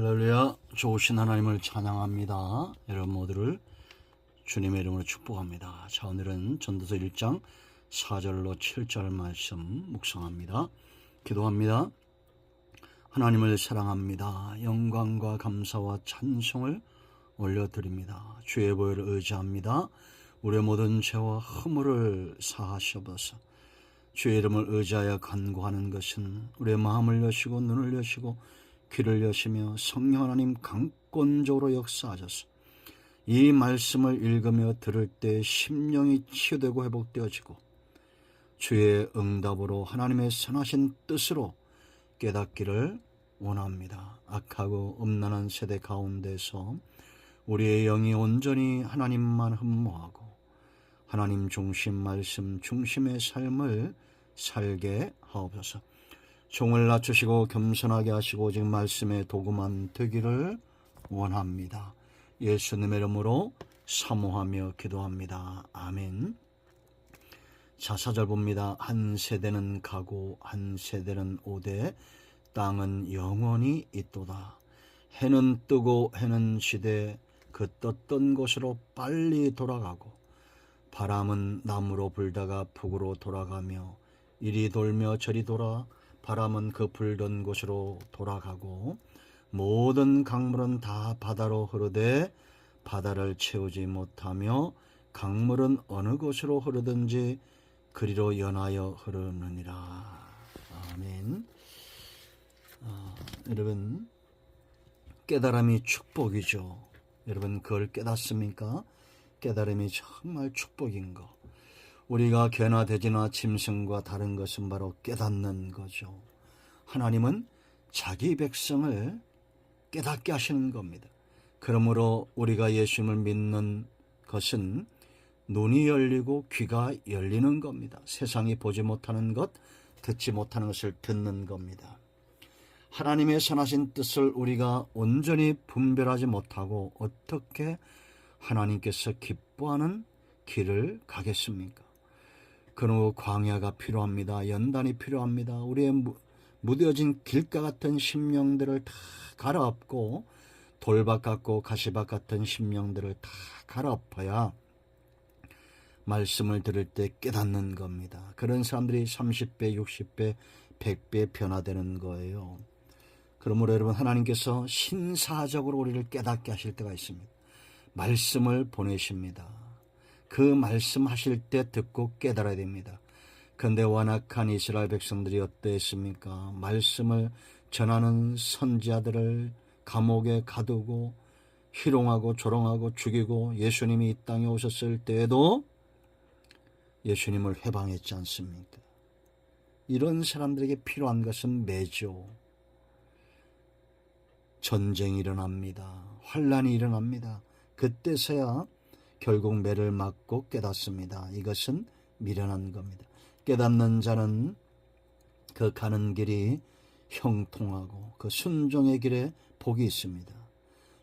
할렐루야 좋으신 하나님을 찬양합니다. 여러분 모두를 주님의 이름으로 축복합니다. 자 오늘은 전도서 1장 4절로 7절 말씀 묵상합니다. 기도합니다. 하나님을 사랑합니다. 영광과 감사와 찬송을 올려드립니다. 주의 보혈을 의지합니다. 우리의 모든 죄와 허물을 사하시옵소서. 주의 이름을 의지하여 간구하는 것은 우리의 마음을 여시고 눈을 여시고 귀를 여시며 성령 하나님 강권적으로 역사하셔서 이 말씀을 읽으며 들을 때 심령이 치유되고 회복되어지고 주의 응답으로 하나님의 선하신 뜻으로 깨닫기를 원합니다. 악하고 음란한 세대 가운데서 우리의 영이 온전히 하나님만 흠모하고 하나님 중심 말씀 중심의 삶을 살게 하옵소서. 종을 낮추시고 겸손하게 하시고 오직 말씀의 도구만 되기를 원합니다. 예수님의 이름으로 사모하며 기도합니다. 아멘. 자, 사절 봅니다. 한 세대는 가고 한 세대는 오되 땅은 영원히 있도다. 해는 뜨고 해는 시대 그 떴던 곳으로 빨리 돌아가고 바람은 남으로 불다가 북으로 돌아가며 이리 돌며 저리 돌아 바람은 그 불던 곳으로 돌아가고 모든 강물은 다 바다로 흐르되 바다를 채우지 못하며 강물은 어느 곳으로 흐르든지 그리로 연하여 흐르느니라. 아멘. 아, 여러분 깨달음이 축복이죠. 여러분 그걸 깨닫습니까? 깨달음이 정말 축복인 거. 우리가 개나 돼지나 짐승과 다른 것은 바로 깨닫는 거죠. 하나님은 자기 백성을 깨닫게 하시는 겁니다. 그러므로 우리가 예수님을 믿는 것은 눈이 열리고 귀가 열리는 겁니다. 세상이 보지 못하는 것, 듣지 못하는 것을 듣는 겁니다. 하나님의 선하신 뜻을 우리가 온전히 분별하지 못하고 어떻게 하나님께서 기뻐하는 길을 가겠습니까? 그러므로 광야가 필요합니다. 연단이 필요합니다. 우리의 무, 무뎌진 길가 같은 심령들을 다 갈아엎고 돌밭 같고 가시밭 같은 심령들을 다 갈아엎어야 말씀을 들을 때 깨닫는 겁니다. 그런 사람들이 30배, 60배, 100배 변화되는 거예요. 그러므로 여러분 하나님께서 신사적으로 우리를 깨닫게 하실 때가 있습니다. 말씀을 보내십니다. 그 말씀 하실 때 듣고 깨달아야 됩니다. 근데 완악한 이스라엘 백성들이 어떠했습니까? 말씀을 전하는 선지자들을 감옥에 가두고 희롱하고 조롱하고 죽이고 예수님이 이 땅에 오셨을 때에도 예수님을 회방했지 않습니까? 이런 사람들에게 필요한 것은 매죠. 전쟁이 일어납니다. 환란이 일어납니다. 그때서야 결국 매를 맞고 깨닫습니다. 이것은 미련한 겁니다. 깨닫는 자는 그 가는 길이 형통하고 그 순종의 길에 복이 있습니다.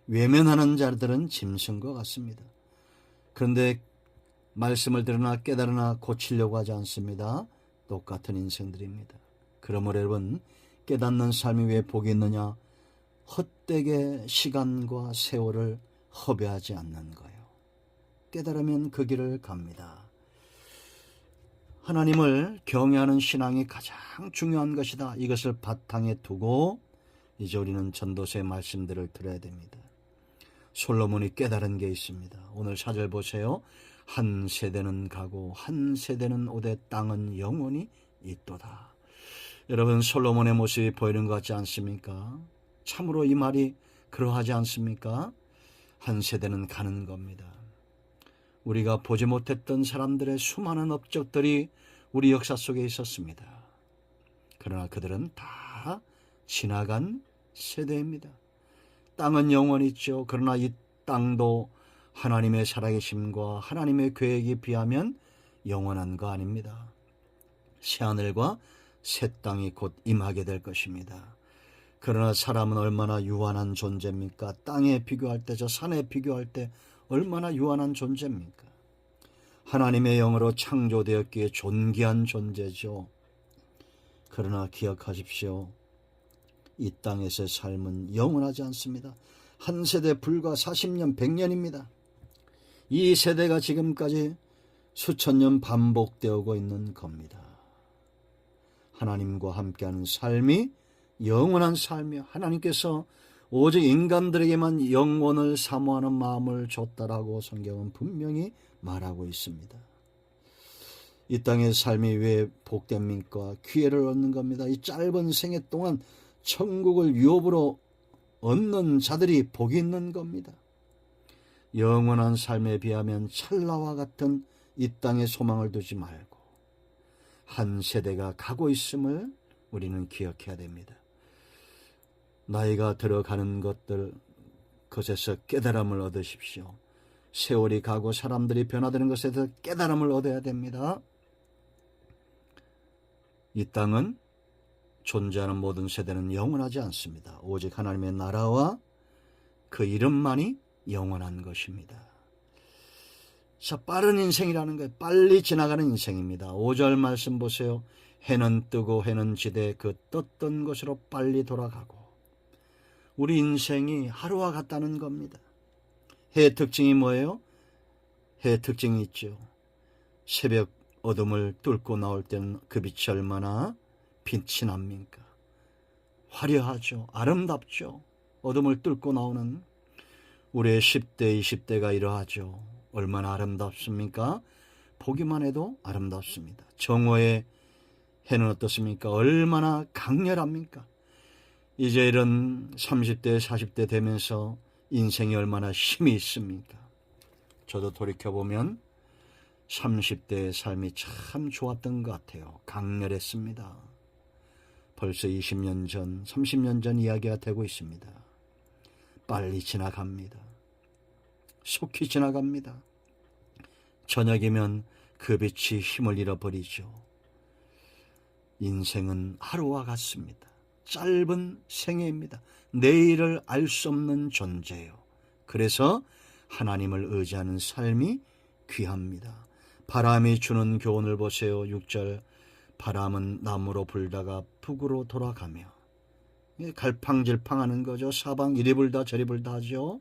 외면하는 자들은 짐승과 같습니다. 그런데 말씀을 들으나 깨달으나 고치려고 하지 않습니다. 똑같은 인생들입니다. 그러므로 여러분 깨닫는 삶이 왜 복이 있느냐? 헛되게 시간과 세월을 허비하지 않는 거예요. 깨달으면 그 길을 갑니다. 하나님을 경외하는 신앙이 가장 중요한 것이다. 이것을 바탕에 두고 이제 우리는 전도서의 말씀들을 들어야 됩니다. 솔로몬이 깨달은 게 있습니다. 오늘 사절 보세요. 한 세대는 가고 한 세대는 오되 땅은 영원히 있도다. 여러분 솔로몬의 모습이 보이는 것 같지 않습니까? 참으로 이 말이 그러하지 않습니까? 한 세대는 가는 겁니다. 우리가 보지 못했던 사람들의 수많은 업적들이 우리 역사 속에 있었습니다. 그러나 그들은 다 지나간 세대입니다. 땅은 영원히 있죠. 그러나 이 땅도 하나님의 살아계심과 하나님의 계획에 비하면 영원한 거 아닙니다. 새하늘과 새 땅이 곧 임하게 될 것입니다. 그러나 사람은 얼마나 유한한 존재입니까? 땅에 비교할 때, 저 산에 비교할 때 얼마나 유한한 존재입니까? 하나님의 영으로 창조되었기에 존귀한 존재죠. 그러나 기억하십시오. 이 땅에서의 삶은 영원하지 않습니다. 한 세대 불과 40년, 100년입니다. 이 세대가 지금까지 수천 년 반복되고 있는 겁니다. 하나님과 함께하는 삶이 영원한 삶이요. 하나님께서 오직 인간들에게만 영원을 사모하는 마음을 줬다라고 성경은 분명히 말하고 있습니다. 이 땅의 삶이 왜 복됩니까? 기회를 얻는 겁니다. 이 짧은 생애 동안 천국을 유업으로 얻는 자들이 복이 있는 겁니다. 영원한 삶에 비하면 찰나와 같은 이 땅에 소망을 두지 말고 한 세대가 가고 있음을 우리는 기억해야 됩니다. 나이가 들어가는 것들 그것에서 깨달음을 얻으십시오. 세월이 가고 사람들이 변화되는 것에서 깨달음을 얻어야 됩니다. 이 땅은 존재하는 모든 세대는 영원하지 않습니다. 오직 하나님의 나라와 그 이름만이 영원한 것입니다. 자, 빠른 인생이라는 거예요. 빨리 지나가는 인생입니다. 5절 말씀 보세요. 해는 뜨고 해는 지되 그 떴던 곳으로 빨리 돌아가고 우리 인생이 하루와 같다는 겁니다. 해의 특징이 뭐예요? 해의 특징이 있죠. 새벽 어둠을 뚫고 나올 때는 그 빛이 얼마나 빛이 납니까? 화려하죠. 아름답죠. 어둠을 뚫고 나오는 우리의 10대, 20대가 이러하죠. 얼마나 아름답습니까? 보기만 해도 아름답습니다. 정오의 해는 어떻습니까? 얼마나 강렬합니까? 이제 이런 30대, 40대 되면서 인생이 얼마나 힘이 있습니까? 저도 돌이켜보면 30대의 삶이 참 좋았던 것 같아요. 강렬했습니다. 벌써 20년 전, 30년 전 이야기가 되고 있습니다. 빨리 지나갑니다. 속히 지나갑니다. 저녁이면 그 빛이 힘을 잃어버리죠. 인생은 하루와 같습니다. 짧은 생애입니다. 내일을 알 수 없는 존재요. 그래서 하나님을 의지하는 삶이 귀합니다. 바람이 주는 교훈을 보세요. 6절 바람은 남으로 불다가 북으로 돌아가며 갈팡질팡하는 거죠. 사방 이리 불다 저리 불다 하죠.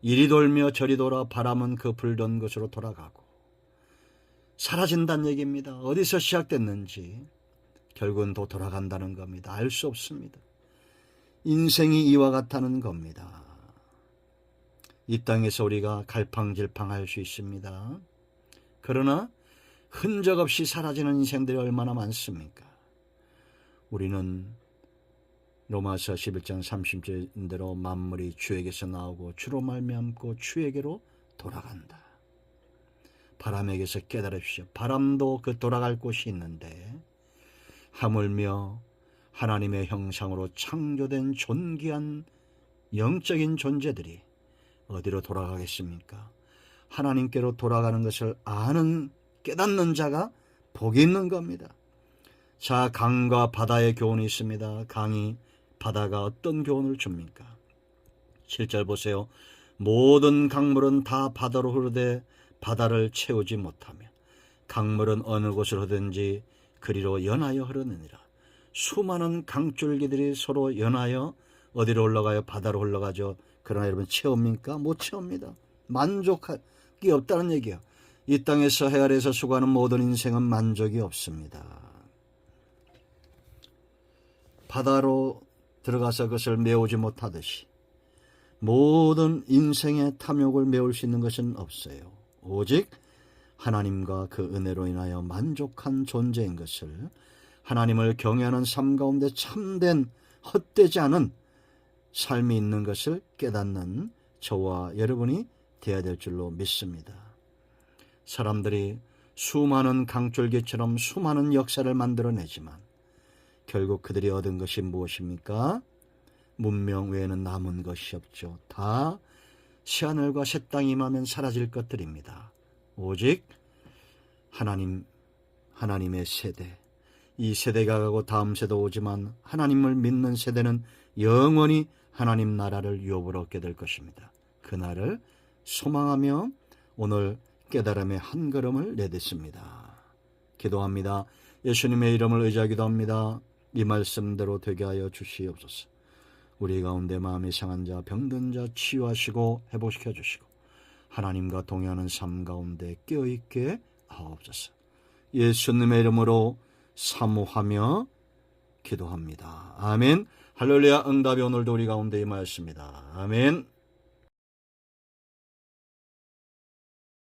이리 돌며 저리 돌아 바람은 그 불던 곳으로 돌아가고 사라진다는 얘기입니다. 어디서 시작됐는지 결국은 또 돌아간다는 겁니다. 알 수 없습니다. 인생이 이와 같다는 겁니다. 이 땅에서 우리가 갈팡질팡할 수 있습니다. 그러나 흔적 없이 사라지는 인생들이 얼마나 많습니까? 우리는 로마서 11장 30절대로 만물이 주에게서 나오고 주로 말미암고 주에게로 돌아간다. 바람에게서 깨달으십시오. 바람도 그 돌아갈 곳이 있는데 하물며 하나님의 형상으로 창조된 존귀한 영적인 존재들이 어디로 돌아가겠습니까? 하나님께로 돌아가는 것을 아는 깨닫는 자가 복이 있는 겁니다. 자, 강과 바다의 교훈이 있습니다. 강이 바다가 어떤 교훈을 줍니까? 7절 보세요. 모든 강물은 다 바다로 흐르되 바다를 채우지 못하며 강물은 어느 곳으로 흐든지 그리로 연하여 흐르느니라. 수많은 강줄기들이 서로 연하여 어디로 올라가요? 바다로 올라가죠. 그러나 여러분 채웁니까? 못 채웁니다. 만족이 없다는 얘기예요. 이 땅에서 해 아래에서 수고하는 모든 인생은 만족이 없습니다. 바다로 들어가서 그것을 메우지 못하듯이 모든 인생의 탐욕을 메울 수 있는 것은 없어요. 오직 하나님과 그 은혜로 인하여 만족한 존재인 것을 하나님을 경외하는 삶 가운데 참된 헛되지 않은 삶이 있는 것을 깨닫는 저와 여러분이 되어야 될 줄로 믿습니다. 사람들이 수많은 강줄기처럼 수많은 역사를 만들어내지만 결국 그들이 얻은 것이 무엇입니까? 문명 외에는 남은 것이 없죠. 다 새하늘과 새 땅이 임하면 사라질 것들입니다. 오직 하나님, 하나님의 세대, 이 세대가 가고 다음 세대 오지만 하나님을 믿는 세대는 영원히 하나님 나라를 유업으로 얻게 될 것입니다. 그날을 소망하며 오늘 깨달음의 한 걸음을 내딛습니다. 기도합니다. 예수님의 이름을 의지하기도 합니다. 이 말씀대로 되게 하여 주시옵소서. 우리 가운데 마음이 상한 자, 병든 자 치유하시고 회복시켜 주시고 하나님과 동행하는 삶 가운데 깨어있게 하옵소서. 예수님의 이름으로 사모하며 기도합니다. 아멘. 할렐루야 응답이 오늘도 우리 가운데 임하였습니다. 아멘.